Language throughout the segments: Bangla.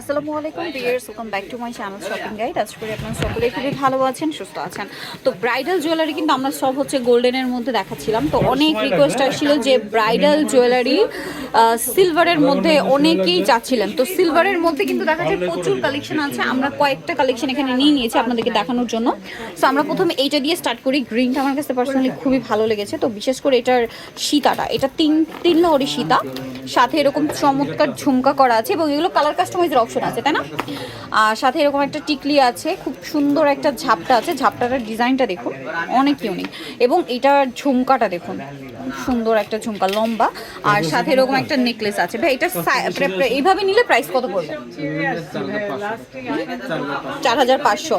আসসালামু আলাইকুম viewers welcome back to my channel shopping guide আজ করে আপনারা সকলে খুবই ভালো আছেন সুস্থ আছেন। তো ব্রাইডাল জুয়েলারি কিন্তু আমরা সব হচ্ছে গোল্ডেনের মধ্যে দেখাচ্ছিলাম। তো অনেক রিকোয়েস্ট আসছিল যে ব্রাইডাল জুয়েলারি সিলভারের মধ্যে অনেকেই চাচ্ছিলেন। তো সিলভারের মধ্যে কিন্তু দেখা যায় প্রচুর কালেকশন আছে। আমরা কয়েকটা কালেকশন এখানে নিয়ে নিয়েছি আপনাদেরকে দেখানোর জন্য। সো আমরা প্রথমে এইটা দিয়ে স্টার্ট করি। গ্রিনটা আমার কাছে পার্সোনালি খুবই ভালো লেগেছে। তো বিশেষ করে এটার সীতাটা এটা তিন তিন লহরি সীতা। সাথে এরকম চমৎকার ঝুমকা করা আছে এবং এগুলো কালার কাস্টমাইজের অপশন আছে, তাই না? আর সাথে এরকম একটা টিকলি আছে, খুব সুন্দর একটা ঝাপটা আছে। ঝাপটাটার ডিজাইনটা দেখুন, অনেক ইউনিক এবং এটার ঝুমকাটা দেখুন খুব সুন্দর একটা ঝুমকা, লম্বা। আর সাথে এরকম একটা নেকলেস আছে। ভাই, এটা এইভাবে নিলে প্রাইস কত পড়বে? চার হাজার পাঁচশো।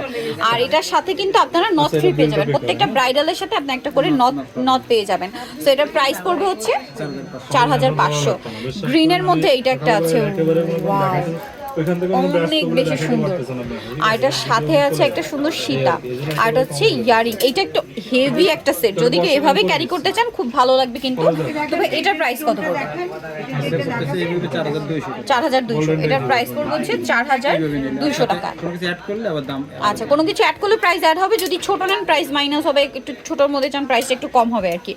আর এটার সাথে কিন্তু আপনারা নথ ফ্রি পেয়ে যাবেন। প্রত্যেকটা ব্রাইডালের সাথে আপনি একটা করে নথ নথ পেয়ে যাবেন। তো এটার প্রাইস পড়বে হচ্ছে চার হাজার পাঁচশো। গ্রিনের মধ্যে এইটা একটা আছে। অনেক বেশি সুন্দর। আর এটার সাথে আছে একটা সুন্দর সীতা। আর এটা হচ্ছে ইয়ারিং। এইটা একটু হেভি একটা সেট যদি কেউ এভাবে ক্যারি করতে চান খুব ভালো লাগবে কিন্তু। তবে এটার প্রাইস কত পড়বে? চার হাজার দুইশো। এটার প্রাইস পড়বে হচ্ছে চার হাজার দুইশো টাকা। আচ্ছা কোনো কিছু অ্যাড করলে প্রাইস অ্যাড হবে। যদি ছোট নেন প্রাইস মাইনাস হবে। একটু ছোটোর মধ্যে চান প্রাইসটা একটু কম হবে আর কি।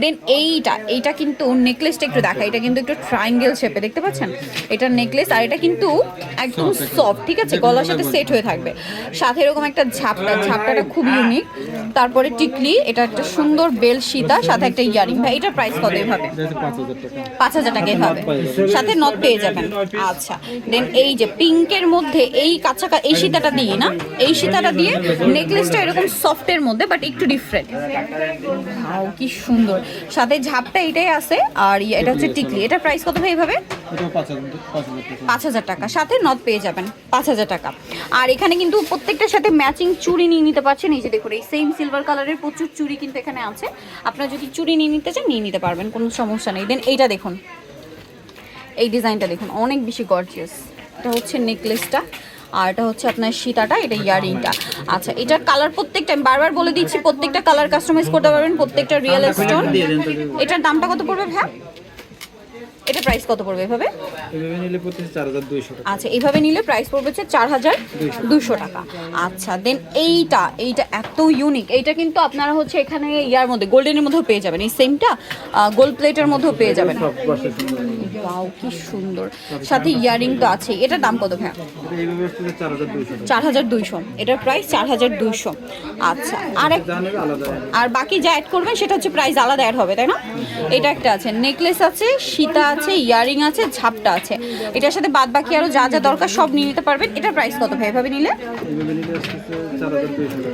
দেন এইটা এইটা কিন্তু নেকলেসটা একটু দেখা এটা কিন্তু একটু ট্রায়াঙ্গেল শেপে দেখতে পাচ্ছেন? এটা নেকলেস আর এটা কিন্তু একদম সফট ঠিক আছে? গলার সাথে সেট হয়ে থাকবে। সাথে এরকম একটা ঝাপটা, ঝাপটাটা খুব ইউনিক তারপরে টিকলি, এটা একটা সুন্দর বেল সীতা, সাথে একটা ইয়ারিং। ভাই, এটার প্রাইস কত এভাবে? পাঁচ হাজার টাকা এভাবে। সাথে নথ পেয়ে যাবেন। আচ্ছা দেন এই যে পিঙ্কের মধ্যে এই কাঁচা এই সীতাটা দিয়ে না? এই সীতাটা দিয়ে নেকলেসটা এরকম সফটের মধ্যে বাট একটু ডিফারেন্ট কি সুন্দর। সাথে ঝাপটা এটাই আছে, আর ইয়ে- এটা হচ্ছে টিকলি। এটা প্রাইস কত ভাই এভাবে? পাঁচ হাজার টাকা সাথে নথ পেয়ে যাবেন পাঁচ হাজার টাকা। আর এখানে কিন্তু প্রত্যেকটার সাথে ম্যাচিং চুড়ি নিয়ে নিতে পারছেন এই যে দেখুন এই সেম সিলভার কালারের প্রচুর চুড়ি কিন্তু এখানে আছে। আপনারা যদি চুড়ি নিয়ে নিতে চান নিয়ে নিতে পারবেন কোনো সমস্যা নেই। দেন এইটা দেখুন এই ডিজাইনটা দেখুন অনেক বেশি গর্জিয়াস এটা হচ্ছে নেকলেসটা আর এটা হচ্ছে আপনার সীতাটা এটা ইয়ারিংটা। আচ্ছা এটার কালার প্রত্যেকটা আমি বারবার বলে দিচ্ছি প্রত্যেকটা কালার কাস্টমাইজ করতে পারবেন প্রত্যেকটা রিয়েল স্টোন এটার দামটা কত পড়বে ভ্যা এটা প্রাইস কত পড়বে এভাবে? এভাবে নিলে পড়তে 4200 টাকা। আচ্ছা এইভাবে নিলে প্রাইস পড়বে হচ্ছে চার হাজার দুশো টাকা। আচ্ছা দেন এইটা এইটা এত ইউনিক এইটা কিন্তু আপনারা হচ্ছে এখানে ইয়ার মধ্যে গোল্ডেনের মধ্যেও পেয়ে যাবেন। এই সেমটা গোল্ড প্লেটের মধ্যেও পেয়ে যাবেন। ওয়াও কি সুন্দর। সাথে ইয়ারিং তো আছে। এটার দাম কত ভাই চার হাজার দুইশো এটার প্রাইস চার হাজার দুইশো। আচ্ছা আর এক আর বাকি যা অ্যাড করবেন সেটা হচ্ছে প্রাইস আলাদা অ্যাড হবে তাই না? এটা একটা আছে। নেকলেস আছে সীতা আছে, ইয়ারিং আছে, ঝাপটা আছে। এটার সাথে বাদ বাকি আরও যা যা দরকার সব নিয়ে নিতে পারবেন। এটার প্রাইস কত ভাই? এভাবে নিলে?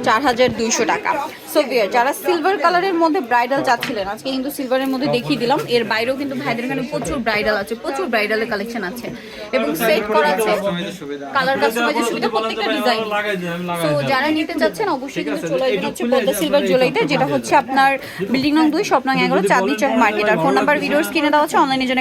চার হাজার দুইশো টাকা। সো যারা সিলভার কালারের মধ্যে ব্রাইডাল চাচ্ছিলেন, আজকে কিন্তু সিলভারের মধ্যে দেখিয়ে দিলাম। এর বাইরেও কিন্তু ভাইদের এখানে প্রচুর ব্রাইডাল আছে, প্রচুর ব্রাইডালের কালেকশন আছে। এবং সেট করা আছে। কালার কাস্টমাইজের সুবিধা প্রত্যেকটা ডিজাইন তো যারা নিতে চাচ্ছেন, অবশ্যই কিন্তু চলে আসবেন হচ্ছে পদ্মা সিলভার জুয়েলারিতে যেটা হচ্ছে আপনার বিল্ডিং নং দুই শপ নং এগারো, চাঁদনি চক মার্কেট আর ফোন নাম্বার ভিডিওস কিনে দেওয়া হচ্ছে অনলাইনের জন্য